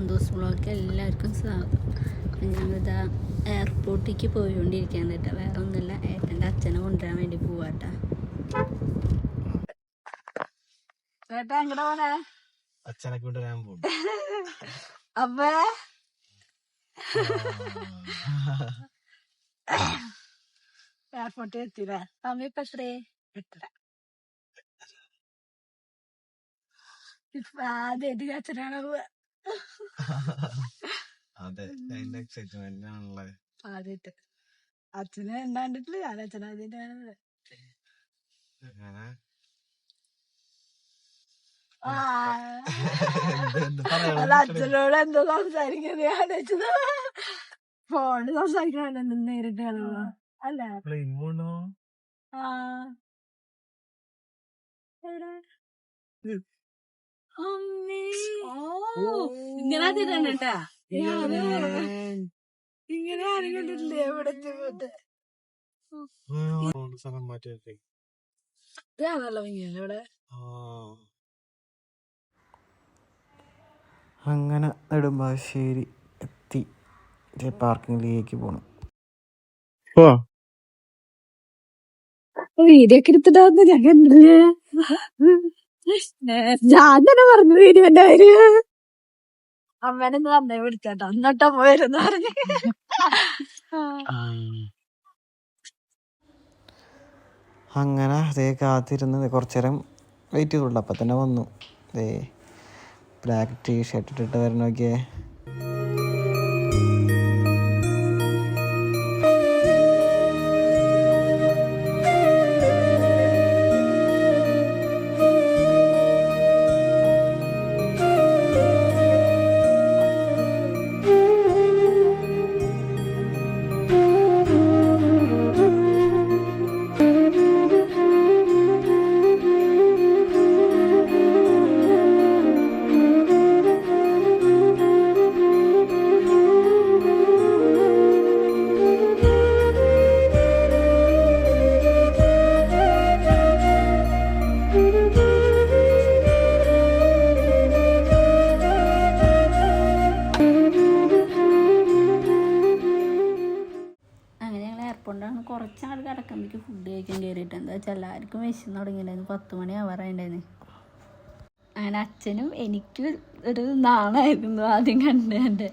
Santhosh block എല്ലാവർക്കും സ്വാഗതം. ഞാനിതാ ഞങ്ങളിതാ എയർപോർട്ടിലേക്ക് പോയിക്കൊണ്ടിരിക്കാൻ കേട്ടോ. വേറെ ഒന്നുമില്ല. ഏട്ടന്റെ അച്ഛനെ കൊണ്ടുവരാൻ വേണ്ടി പോവാട്ടാ ഏട്ടാ എങ്ങടെ പോണേ? അച്ഛനെ കൊണ്ട് പോകും അമ്മേ. എയർപോർട്ടിൽ എത്തിയില്ലേ സമയം ഇപ്പൊ എത്രേ? എട്ടര. ആദ്യം അച്ഛനാണ് പോവാ? അതെ അതിന്റെ എക്സൈറ്റ്മെന്റ് ആണുള്ളത് ആദ്യമായിട്ട് അച്ഛനെ ഉണ്ടാണ്ടിട്ടില്ല ഞാൻ അച്ഛനെ ആദ്യമായിട്ടാണ് അങ്ങനെ. ആ. എന്ത് പറയാനാ അത് അച്ഛനോട് എന്തോ സംസാരിക്കുന്നത് ഞാൻ വെച്ചത് ഫോണിൽ സംസാരിക്കണല്ലോ നേരിട്ട് കാണുമ്പോ അല്ല. ആ. എവിടെ? അമ്മേ. ഇങ്ങനെ തിരണ്ടട്ടാ ഇങ്ങനെ ആരും കണ്ടിട്ടില്ലേ എവിടെ എത്തിപ്പോട്ട് സ്ഥലം മാറ്റി വെച്ചേ. ഇതാണല്ലോ ഇങ്ങനെ ഇവിടെ. ആ. അങ്ങനെ നെടുമ്പാശ്ശേരി എത്തി. പാർക്കിംഗിലേക്ക് പോണം. വീഡിയോ ഒക്കെ എടുത്തിട്ടാന്ന് ഞാൻ കണ്ടില്ലേ? ഞാൻ തന്നെ പറഞ്ഞു വീഡിയോന്റെ പേര്. അമ്മേനെന്ന് നന്നേ വിളിച്ചാട്ടോ അന്നോട്ടാ പോയിരുന്നു പറഞ്ഞു. അങ്ങനെ അതേ കാത്തിരുന്ന് കുറച്ചു നേരം വെയിറ്റ് ചെയ്തുള്ളൂ. അപ്പം തന്നെ വന്നു. ദേ ബ്ലാക്ക് ടീ ഷർട്ട് ഇട്ടിട്ട് വരണമൊക്കെ വിശന്ന് തുടങ്ങിയിട്ടുണ്ടായിരുന്നു. പത്ത് മണി ആവാറായിട്ടുണ്ടായിരുന്നു അങ്ങനെ അച്ഛനും എനിക്ക് ഒരു നാണായിരുന്നു ആദ്യം കണ്ടത് എന്റെ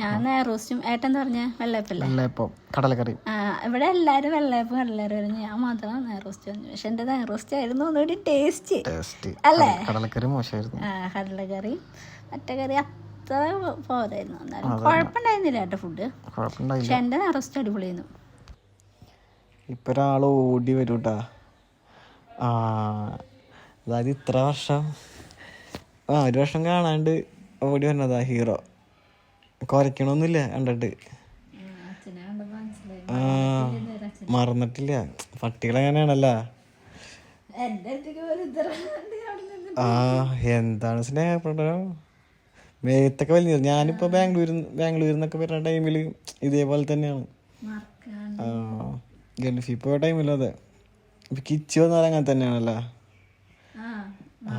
ഞാൻ നെയറോസ്റ്റും ഏട്ടൻ പറഞ്ഞ വെള്ളയപ്പല്ലേ? കടലക്കറി. ഇവിടെ എല്ലാരും വെള്ളയപ്പം കടലക്കറി പറഞ്ഞു. ഞാൻ മാത്രം നേറോസ്റ്റ് പറഞ്ഞു പക്ഷെ എന്റെ നെയറോസ്റ്റ് ആയിരുന്നു ഒന്നുകൂടി ടേസ്റ്റ്. അല്ലേ? കടലക്കറി മോശമായിരുന്നു. ആ കടലക്കറി. മറ്റേ കറി അത്ര പോരായിരുന്നു. എന്നാലും കുഴപ്പമുണ്ടായിരുന്നില്ല കേട്ടോ ഫുഡ് പക്ഷെ എന്റെ നെയറോസ്റ്റ് അടിപൊളിയായിരുന്നു. ഇപ്പൊ ഒരാൾ ഓടി വരൂട്ടാ. അതായത് ഇത്ര വർഷം ആ ഒരു വർഷം കാണാണ്ട് ഓടി വന്നതാ ഹീറോ. കുറയ്ക്കണമൊന്നുമില്ല കണ്ടിട്ട്. ആ മറന്നിട്ടില്ല. പട്ടികളെങ്ങനെയാണല്ലോ? ആ എന്താണ് സ്നേഹപ്രകടനം? മേത്തൊക്കെ വലിയ ഞാനിപ്പോ ബാംഗ്ലൂരിൽ ബാംഗ്ലൂരിൽ നിന്നൊക്കെ വരുന്ന ടൈമിൽ ഇതേപോലെ തന്നെയാണ്. ഗൾഫിൽ പോയ ടൈമിലും അതെ. ഇപ്പൊ എന്ന് വന്നാൽ അങ്ങനെ തന്നെയാണല്ലോ ആ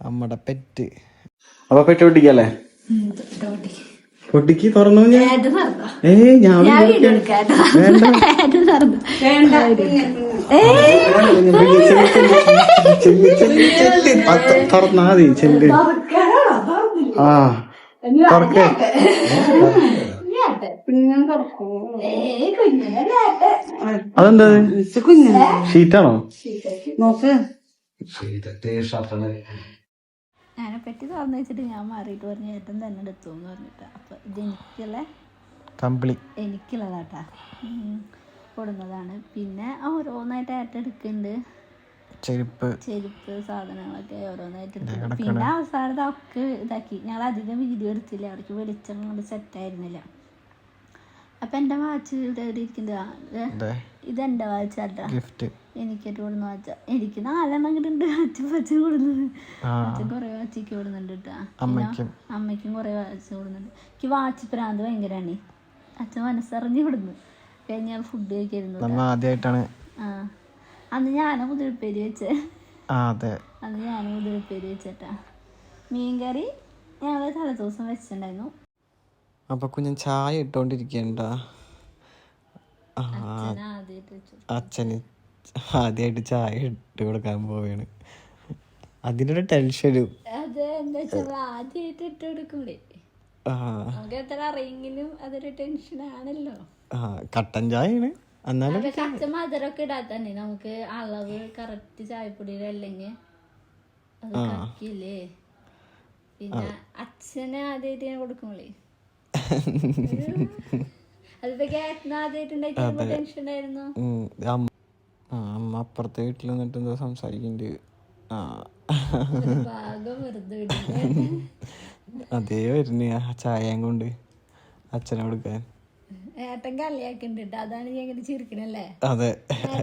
അമ്മടെ പെറ്റ്. അപ്പൊ പെറ്റ് പൊട്ടിക്കല്ലേ? പൊട്ടിക്ക്. തുറന്നു ഞാൻ? ഏയ് ഞാൻ തുറന്നാ മതി ചെല്ല്. ആ തുറക്കേ. അതെന്താ ഷീറ്റാണോ? ഞാനെ പറ്റി തുറന്നു വെച്ചിട്ട് ഞാൻ മാറിയിട്ട് പറഞ്ഞു ഏട്ടൻ തന്നെ എടുത്തുന്ന് പറഞ്ഞിട്ട്. അപ്പൊ ഇത് എനിക്കുള്ള കമ്പിളി എനിക്കുള്ളതാട്ടാ. കൊടുന്നതാണ്. പിന്നെ ഓരോന്നായിട്ട് ഏട്ടൻ എടുക്കുന്നുണ്ട്. ചെരുപ്പ്. ചെരുപ്പ് സാധനങ്ങളൊക്കെ ഓരോന്നായിട്ട് എടുക്കുന്നുണ്ട്. പിന്നെ അവസാനത്തെ ഒക്കെ ഇതാക്കി. ഞങ്ങൾ അധികം വീഡിയോ എടുത്തില്ല. അവർക്ക് വെളിച്ചം കൊണ്ട് സെറ്റ് ആയിരുന്നില്ല. അപ്പൊ എന്റെ വാച്ച് ഇരിക്കുന്നതാ ഇതെന്റെ വാച്ച് അല്ല ഗിഫ്റ്റ്. എനിക്ക് കൊടുന്ന വാച്ച. എനിക്ക് നാലെണ്ണം കിട്ടുന്നുണ്ട് അച്ഛൻ വാച്ച് കൊടുക്കുന്നത് അച്ഛൻ കുറെ വാച്ചൊക്കെ കൊടുക്കുന്നുണ്ട് കേട്ടാ. അമ്മയ്ക്കും. കുറെ വാച്ച് കൊടുക്കുന്നുണ്ട്. എനിക്ക് വാച്ച് പ്രാന്ത് ഭയങ്കരാണ്. അച്ഛൻ മനസ്സറിഞ്ഞ് വിടുന്നു കഴിഞ്ഞ ഫുഡ് കഴിക്കായിരുന്നു ആദ്യമായിട്ടാണ് ആ. അന്ന് ഞാനും മുതിരപ്പേരി വെച്ചേ. അന്ന് ഞാനും മുതിരപ്പേരി വെച്ചേട്ടാ. മീൻകറി ഞങ്ങൾ തലേദിവസം വെച്ചിട്ടുണ്ടായിരുന്നു. അപ്പൊ കുഞ്ഞൻ ചായ വെച്ചു അച്ഛന് ആദ്യമായിട്ട് ചായ ഇട്ട് കൊടുക്കാൻ പോവുകയാണ് അതിനൊരു ടെൻഷനും കട്ടൻ ചായയാണ്. എന്നാലും മധുരമൊക്കെ ഇടാത്തന്നെ നമുക്ക് അളവ് കറക്റ്റ് അത് പിന്നെ അച്ഛനെ ആദ്യമായിട്ട് ഞാൻ കൊടുക്കുമ്പോളേ അമ്മ അപ്പുറത്തെ വീട്ടിൽ വന്നിട്ട് എന്തോ സംസാരിക്കുന്നുണ്ട് ആ. അതേ വരുന്ന ആ ചായയും കൊണ്ട് അച്ഛനെ കൊടുക്കാൻ. ഏട്ടൻ കളിയാക്കുന്നുണ്ട് അതാണ് ഞാൻ ഇങ്ങനെ ചിരിക്കണല്ലേ? അതെ.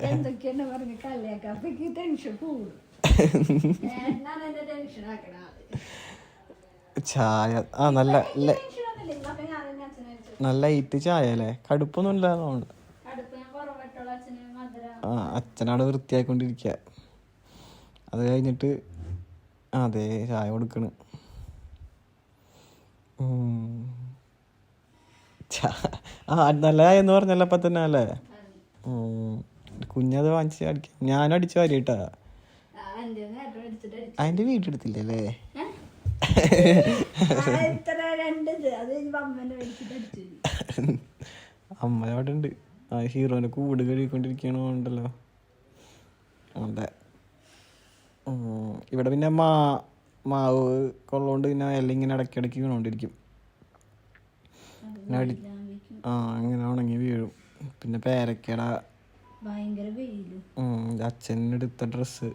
എന്തൊക്കെയാണ് പറഞ്ഞ് കളിയാക്ക അപ്പൊ എനിക്ക് ടെൻഷൻ കൂടും ചായ ആ നല്ല നല്ല ലൈറ്റ് ചായ അല്ലേ കടുപ്പൊന്നും ഇല്ല തോന്നുന്നു അടുപ്പ് ഞാൻ കുറവിട്ടുള്ള അച്ഛന് മധുരം. ആ അച്ഛനാണ് വൃത്തിയായിക്കൊണ്ടിരിക്കുക അത് കഴിഞ്ഞിട്ട് ആ, അതെ ചായ കൊടുക്കണ്. ആ നല്ല എന്ന് പറഞ്ഞല്ലോ അപ്പൊ തന്നെ അല്ലേ. കുഞ്ഞത് വാങ്ങിച്ച് അടിക്കാം ഞാനും അടിച്ചു വാരിട്ടാ. അതിന്റെ വീടെടുത്തില്ലല്ലേ അമ്മ അവിടെ ഉണ്ട് ആ ഹീറോനെ കൂട് കഴുകിക്കൊണ്ടിരിക്കണോണ്ടല്ലോ അതെ. ഇവിടെ പിന്നെ മാ മാവ് കൊള്ളോണ്ട് പിന്നെ എല്ലാം ഇങ്ങനെ ഇടയ്ക്കിടയ്ക്ക് വീണോണ്ടിരിക്കും. ആ അങ്ങനെ ഉണങ്ങി വീഴും. പിന്നെ പേരക്കട അച്ഛനെടുത്ത ഡ്രസ്സ്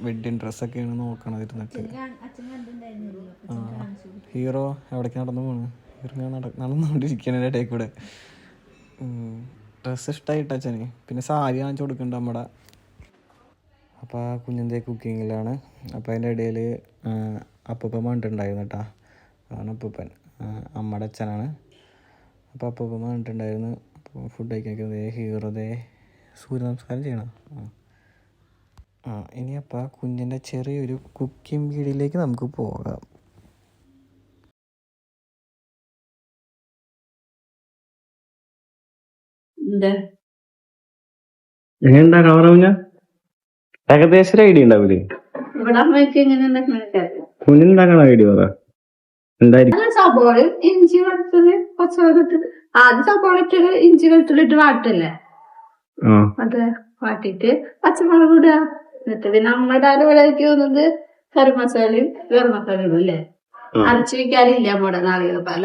വെഡിങ് ഡ്രസ്സൊക്കെയാണ് നോക്കണത് ഇരുന്നിട്ട് അച്ഛൻ കാ- അച്ഛൻ കണ്ടിട്ടുണ്ടായിരുന്നില്ല അപ്പൊ അച്ഛൻ കാണിച്ചു കൊടുത്തു. ഹീറോ എവിടേക്ക് നടന്നു പോണ്? ഹീറോ നട നടന്നുകൊണ്ടിരിക്കണ ഇടയിൽ കൂടെ. ഡ്രസ്സ് ഇഷ്ടമായിട്ട് അച്ഛന്. പിന്നെ സാരി കാണിച്ചു കൊടുക്കുന്നുണ്ട് നമ്മുടെ അപ്പോൾ ആ കുഞ്ഞിന്റെ കുക്കിങ്ങിലാണ് അപ്പോൾ അതിന്റെ ഇടയിൽ അപ്പൂപ്പൻ വന്നിട്ടുണ്ടായിരുന്നു കേട്ടോ അതാണ് അപ്പൂപ്പൻ. അമ്മയുടെ അച്ഛനാണ്. അപ്പോൾ അപ്പൂപ്പൻ വന്നിട്ടുണ്ടായിരുന്നു. അപ്പോൾ ഫുഡ് കഴിക്കാൻ ഹീറോ ദേ സൂര്യ നമസ്കാരം ചെയ്യണം. ആ. ഇനി അപ്പോൾ ആ കുഞ്ഞിന്റെ ചെറിയൊരു കുക്കിംഗ് വീഡിയോയിലേക്ക് നമുക്ക് പോകാം. എങ്ങനെയുണ്ടാ കവറവിഞ്ഞ ഏകദേശം ഒരു ഐഡിയ ഉണ്ടാവില്ലേ ഇവിടെ അമ്മയ്ക്ക് എങ്ങനെ കുഞ്ഞിനുണ്ടാക്കണ ഐഡിയ പറ. എന്തായിരിക്കും സബോളയും ഇഞ്ചി വെളുത്തുള്ളി പച്ചമുളകിട്ട് ആദ്യം സബോള ഇട്ട് ഇഞ്ചി വെളുത്തുള്ളിട്ട് വാട്ടല്ലേ? ആ. അത് വാട്ടിയിട്ട് പച്ചമുളക് ഇടുക. എന്നിട്ട് പിന്നെ അമ്മ ഇടാൻ ഇവിടേക്ക് തോന്നുന്നത് കറി മസാലയും ഗരം മസാലയും ഇടും അല്ലേ? അരച്ചു നമ്മുടെ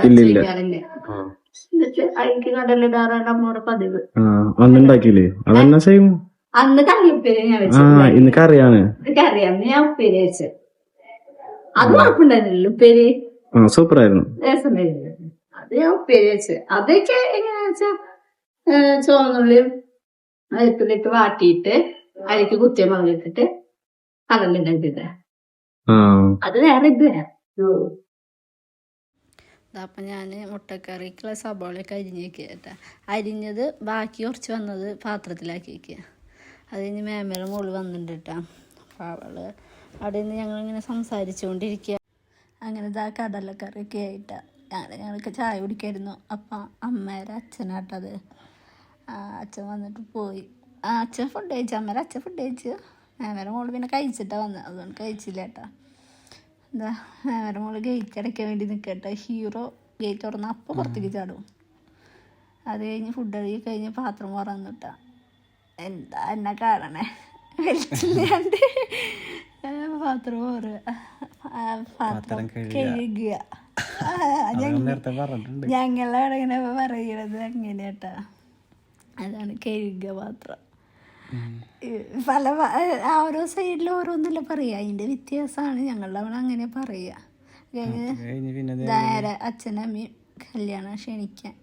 അരച്ചു അതിലേക്ക് കടലിടാറാണ് നമ്മുടെ പതിവ്. അന്നുണ്ടാക്കിയില്ലേ അതന്നെ സെയിം അന്ന് കറിയുപ്പേരി ഞാൻ വെച്ചു. ഇന്നക്ക് അറിയാന്ന് ഞാൻ ഉപ്പേരി വെച്ചു. അത് കുഴപ്പമുണ്ടായിരുന്നില്ല ഉപ്പേരി? സൂപ്പർ ആയിരുന്നു രസമുണ്ടായിരുന്നു അത് ഞാൻ ഉപ്പേരി വെച്ച്. അതൊക്കെ എങ്ങനെയാ വെച്ചാ ചുവന്നുള്ളിയും വെളുത്തുള്ളിട്ട് വാട്ടിയിട്ട് അതിലേക്ക് കുത്തിയ മുളകിട്ടിട്ട് കടലുണ്ടാക്കിയത് ആ. അത് വേറെ ഇത് വരാം അപ്പം ഞാൻ മുട്ടക്കറിക്കുള്ള സബോളയൊക്കെ അരിഞ്ഞ് വെക്കുക കേട്ടോ. അരിഞ്ഞത് ബാക്കി കുറച്ച് വന്നത് പാത്രത്തിലാക്കി വെക്കുക. അത് കഴിഞ്ഞ് മേമയുടെ മുകളിൽ വന്നിട്ടുണ്ട് കേട്ടോ. അപ്പോൾ അവൾ അവിടെ നിന്ന് ഞങ്ങളിങ്ങനെ സംസാരിച്ചുകൊണ്ടിരിക്കുക. അങ്ങനെ ഇതാ കടലക്കറിയൊക്കെ ആയിട്ടാണ് അങ്ങനെ ഞങ്ങൾക്ക് ചായ കുടിക്കായിരുന്നു. അപ്പം അമ്മേരെ അച്ഛനാട്ടത് അച്ഛൻ വന്നിട്ട് പോയി. അച്ഛൻ ഫുഡ് കഴിച്ചു. അമ്മേരെ അച്ഛൻ ഫുഡ് കഴിച്ചു. മേമയുടെ മോൾ പിന്നെ കഴിച്ചിട്ടാണ് വന്നത്. അതുകൊണ്ട് കഴിച്ചില്ല കേട്ടോ. എന്താ മേമയുടെ മോൾ ഗേറ്റ് അടയ്ക്കാൻ വേണ്ടി നിൽക്കട്ടെ ഹീറോ ഗേറ്റ് തുറന്ന് അപ്പോൾ പുറത്തേക്ക് ചാടും. അത് കഴിഞ്ഞ് ഫുഡ് കഴുകി കഴിഞ്ഞ് പാത്രം തുറന്നിട്ടാ എന്താ എന്നാ കാണണേ? വലിച്ചില്ലാണ്ട് പാത്രം പോറ് പാത്രം കഴുകുക. ഞങ്ങളവിടെ ഇങ്ങനെ പറയണത് അങ്ങനെയാട്ടാ അതാണ് കഴുകുക പാത്രം പല ഓരോ സൈഡിൽ ഓരോന്നല്ല പറയുക അതിന്റെ വ്യത്യാസമാണ് ഞങ്ങളുടെ അവിടെ അങ്ങനെ പറയുക നേരെ അച്ഛനമ്മയും കല്യാണം ക്ഷണിക്കാൻ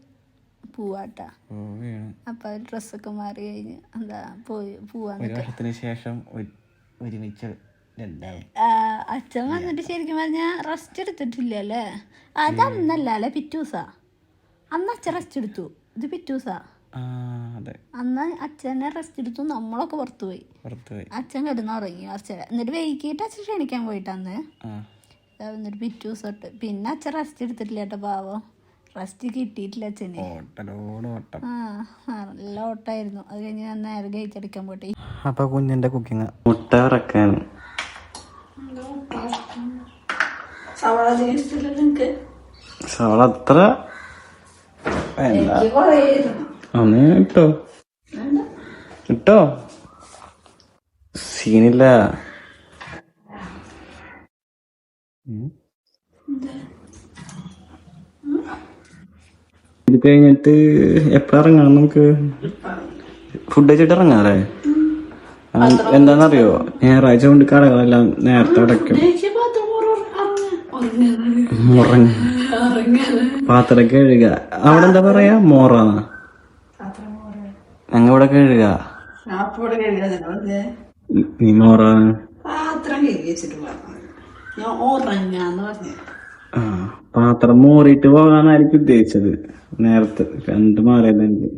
പോവാട്ടാ. അപ്പൊ ഡ്രസ്സൊക്കെ മാറി കഴിഞ്ഞ് എന്താ പോയി പോവാൻ ശേഷം ഒരു- ഒരുമിച്ച് അച്ഛൻ വന്നിട്ട് ശരിക്കും പറഞ്ഞാ റെസ്റ്റ് എടുത്തിട്ടില്ല അല്ലേ അത് അന്നല്ല അല്ലേ പിറ്റൂസാ അന്ന് അച്ഛൻ റെസ്റ്റ് എടുത്തു. ഇത് പിറ്റൂസാ അന്ന് അച്ഛനെ റെസ്റ്റ് എടുത്തു നമ്മളൊക്കെ പുറത്തുപോയി. പുറത്ത് പോയി അച്ഛൻ കിടന്നുറങ്ങി കുറച്ച് നേരം. എന്നിട്ട് വൈകിട്ട് അച്ഛൻ ക്ഷണിക്കാൻ പോയിട്ടന്ന് എന്നിട്ട് പിറ്റു ദിവസം തൊട്ട്. പിന്നെ അച്ഛൻ റെസ്റ്റ് എടുത്തിട്ടില്ല കേട്ടോ പാവം. റെസ്റ്റ് കിട്ടിയിട്ടില്ല അച്ഛന്. നല്ല ഓട്ടായിരുന്നു. അത് കഴിഞ്ഞ് ഞാൻ നേരെ കഴിച്ചടിക്കാൻ പോട്ടെ അപ്പൊ കുഞ്ഞിന്റെ കുക്കിങ് മുട്ട ഇറക്കാൻ സവാള അത്ര വേണ്ട. ഒന്ന് ഇട്ടോ. ഇട്ടോ. സീനില്ല. ഇത് കഴിഞ്ഞിട്ട് എപ്പോ ഇറങ്ങാം നമുക്ക്? ഫുഡ് കഴിച്ചിട്ട് ഇറങ്ങാല്ലേ എന്താണെന്നറിയോ? എന്താന്നറിയോ ഞായറാഴ്ച കൊണ്ട് കടകളെല്ലാം നേരത്തെ അടയ്ക്കും. മുറങ്ങ പാത്രം കഴുകുക. അവിടെ എന്താ പറയാ? മോറാന്ന്. ഞങ്ങ ഇവിടെ കഴുകുക പാത്രം മോറിയിട്ട് പോകാന്നായിരിക്കും ഉദ്ദേശിച്ചത്. നേരത്തെ രണ്ട് മാറിയതുണ്ട്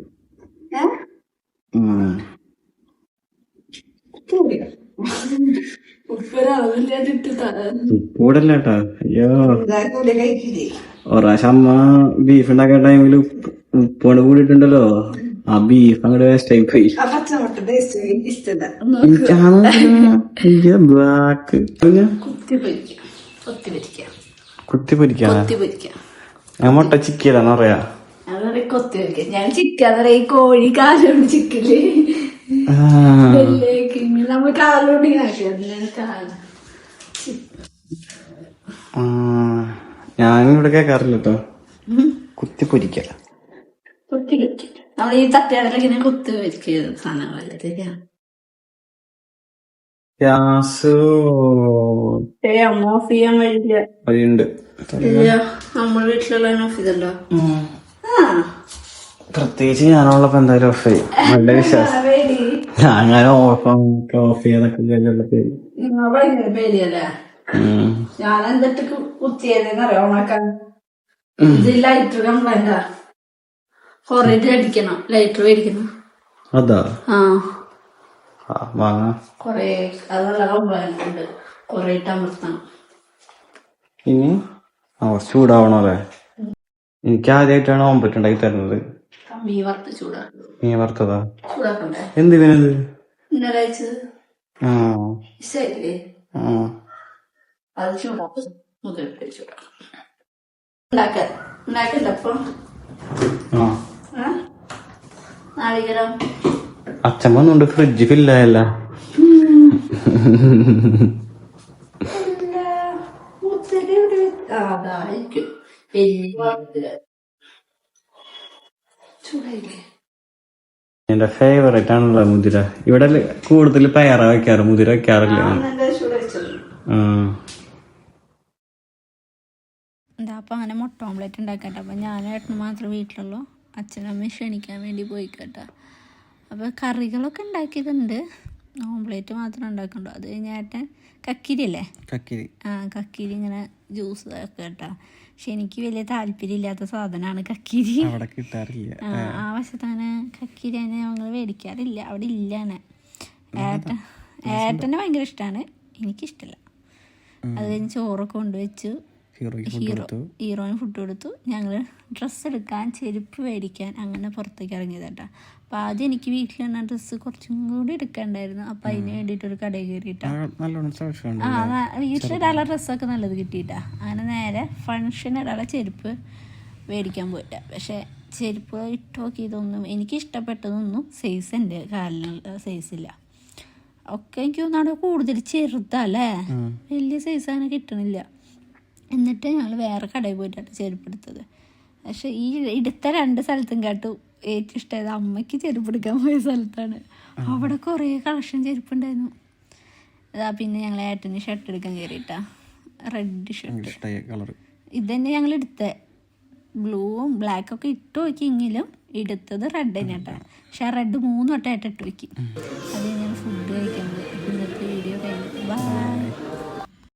കൂടല്ല കേട്ടാ അയ്യോ. ഒറാശം അമ്മ ബീഫ് ഉണ്ടാക്കിയ ടൈമിൽ ഉപ്പ് ഉപ്പോട് കൂടിയിട്ടുണ്ടല്ലോ. ആ ബീഫ് അങ്ങോട്ട് വേസ്റ്റ് ആയി. പോയി ബ്ലാക്ക് കുത്തി പൊരിക്കാം. മുട്ട ചിക്കിയതാന്ന് പറയാ. ഞാൻ ചിക്കൻ പറയാ. കോഴി കാലുകൊണ്ട് കിങ്ങി നമ്മൾ കാലുകൊണ്ട് ഇവിടെ കേക്കാറില്ല കേട്ടോ കുത്തി പൊരിക്ക. കൊത്തി പൊരിക്കാം. നമ്മൾ ഈ തട്ടുകടലൊക്കെ ഇങ്ങനെ കൊത്തി പൊരിക്കുക സാധനങ്ങളല്ലേ ഗ്യാസ് ഏ അമ്മ ഓഫ് ചെയ്യാൻ വഴിയില്ല. വഴിയുണ്ട്. ഇല്ല നമ്മൾ വീട്ടിലുള്ള ഓഫ് ചെയ്തല്ലോ ആ. പ്രത്യേകിച്ച് ഞാനുള്ളപ്പോ എന്തായാലും ഓഫ് ചെയ്യും. നല്ല വിശ്വാസം. ഞാൻ അങ്ങനെ ഓഫ് ഓഫ് ചെയ്യാതൊക്കെ ഞാനെന്തൊക്കെ പേര് ഭയങ്കര പേടിയല്ലേ? ഞാൻ എന്നിട്ട് കുത്തിയതെന്ന് അറിയാം ഉണക്കാൻ ഇത് ലൈറ്റർ കംപ്ലൈന്റാ അടിക്കണം. ലൈറ്റർ മേടിക്കണം. അതാ? ആ. ആ വാങ്ങാം. കൊറേ അതുള്ള കംപ്ലൈന്റ് ഉണ്ട്. കൊറേ ഇട്ട് അമർത്തണം. ഇനി ആ കുറച്ച് എനിക്ക് ആദ്യമായിട്ടാണ് ഓമ്പറ്റ് ഉണ്ടാക്കി തരുന്നത്. കമ്മി വറുത്ത് ചൂടാക്കും നീ വറുത്തതാ? ചൂടാക്കണ്ടേ? എന്തിനത് ഇന്നലെ അയച്ചത് ആ. ആ. അത് ചൂടാക്കും. മുതൽ ചൂടാക്കും. ഉണ്ടാക്കാൻ. ഉണ്ടാക്കണ്ട ആ. അച്ഛൻ വന്നുണ്ട് ഫ്രിഡ്ജ് ഫില്ലായല്ല എന്റെ ഫേവറേറ്റ് ആണല്ലോ മുതിര. ഇവിടെ കൂടുതൽ പയറ വെക്കാറ് മുതിര വെക്കാറില്ല. എന്താ അപ്പം അങ്ങനെ മുട്ട ഓംലെറ്റ് ഉണ്ടാക്കട്ടെ. അപ്പം ഞാൻ ഏട്ടന് മാത്രമേ വീട്ടിലുള്ളൂ. അച്ഛനമ്മ ക്ഷണിക്കാൻ വേണ്ടി പോയി കേട്ടോ അപ്പോൾ കറികളൊക്കെ ഉണ്ടാക്കിയതുണ്ട്. ഓംപ്ലേറ്റ് മാത്രം ഉണ്ടാക്കണ്ടോ അത് കഴിഞ്ഞ ഏട്ടൻ കക്കിരി അല്ലേ? കക്കിരി. ആ കക്കിരി ഇങ്ങനെ ജ്യൂസ് ഒക്കെ കേട്ടോ പക്ഷെ എനിക്ക് വലിയ താല്പര്യമില്ലാത്ത സാധനമാണ് കക്കിരി. അവിടെ കിട്ടാറില്ല. ആ, വശത്താണ് കക്കിരി തന്നെ ഞങ്ങൾ മേടിക്കാറില്ല. അവിടെ ഇല്ലാണ് ഏട്ടൻ ഏട്ടന് ഭയങ്കര ഇഷ്ടമാണ്. എനിക്കിഷ്ടമല്ല അത് കഴിഞ്ഞ് ചോറൊക്കെ കൊണ്ടുവച്ചു. ഹീറോ ഹീറോയിന് ഫുഡ് കൊടുത്തു. ഞങ്ങൾ ഡ്രസ്സ് എടുക്കാൻ ചെരുപ്പ് മേടിക്കാൻ അങ്ങനെ പുറത്തേക്ക് ഇറങ്ങിയതാട്ടാ. അപ്പം ആദ്യം എനിക്ക് വീട്ടിൽ തന്നെ ഡ്രസ്സ് കുറച്ചും കൂടി എടുക്കണ്ടായിരുന്നു. അപ്പം അതിന് വേണ്ടിയിട്ട് ഒരു കടയിൽ കയറിയിട്ടാണ് ആ, വീട്ടിലിടാനുള്ള ഡ്രസ്സൊക്കെ നല്ലത് കിട്ടിയിട്ടാ. അങ്ങനെ നേരെ ഫങ്ഷനിടാനുള്ള ചെരുപ്പ് മേടിക്കാൻ പോയിട്ടാ. പക്ഷേ ചെരുപ്പ് ഇട്ട് നോക്കിയതൊന്നും എനിക്ക് ഇഷ്ടപ്പെട്ടതൊന്നും സൈസ് ഉണ്ട് കാലിനുള്ള സൈസില്ല ഒക്കെ എനിക്ക് തോന്നാണ് കൂടുതൽ ചെറുതല്ലേ? വലിയ സൈസ് അങ്ങനെ കിട്ടണില്ല. എന്നിട്ട് ഞങ്ങൾ വേറെ കടയിൽ പോയിട്ടാണ് ചെരുപ്പെടുത്തത്. പക്ഷേ ഈ ഇടുത്ത രണ്ട് സ്ഥലത്തും കേട്ടു ഏറ്റവും ഇഷ്ടമായത് അമ്മയ്ക്ക് ചെരുപ്പെടുക്കാൻ പോയ സ്ഥലത്താണ്. അവിടെ കുറേ കളക്ഷൻ ചെരുപ്പുണ്ടായിരുന്നു. അതാ പിന്നെ ഞങ്ങൾ ഏട്ടന് ഷർട്ട് എടുക്കാൻ കയറിയിട്ടാ. റെഡ് ഷർട്ട് ഇഷ്ടമായ കളർ ഇത് തന്നെ ഞങ്ങൾ എടുത്ത. ബ്ലൂവും ബ്ലാക്കും ഒക്കെ ഇട്ട് നോക്കിയെങ്കിലും എടുത്തത് റെഡ് തന്നെ കേട്ടോ പക്ഷെ ആ റെഡ് മൂന്ന് വട്ടം ആയിട്ട് ഇട്ട് വെക്കും അത് ഞാൻ ഫുഡ് കഴിക്കാൻ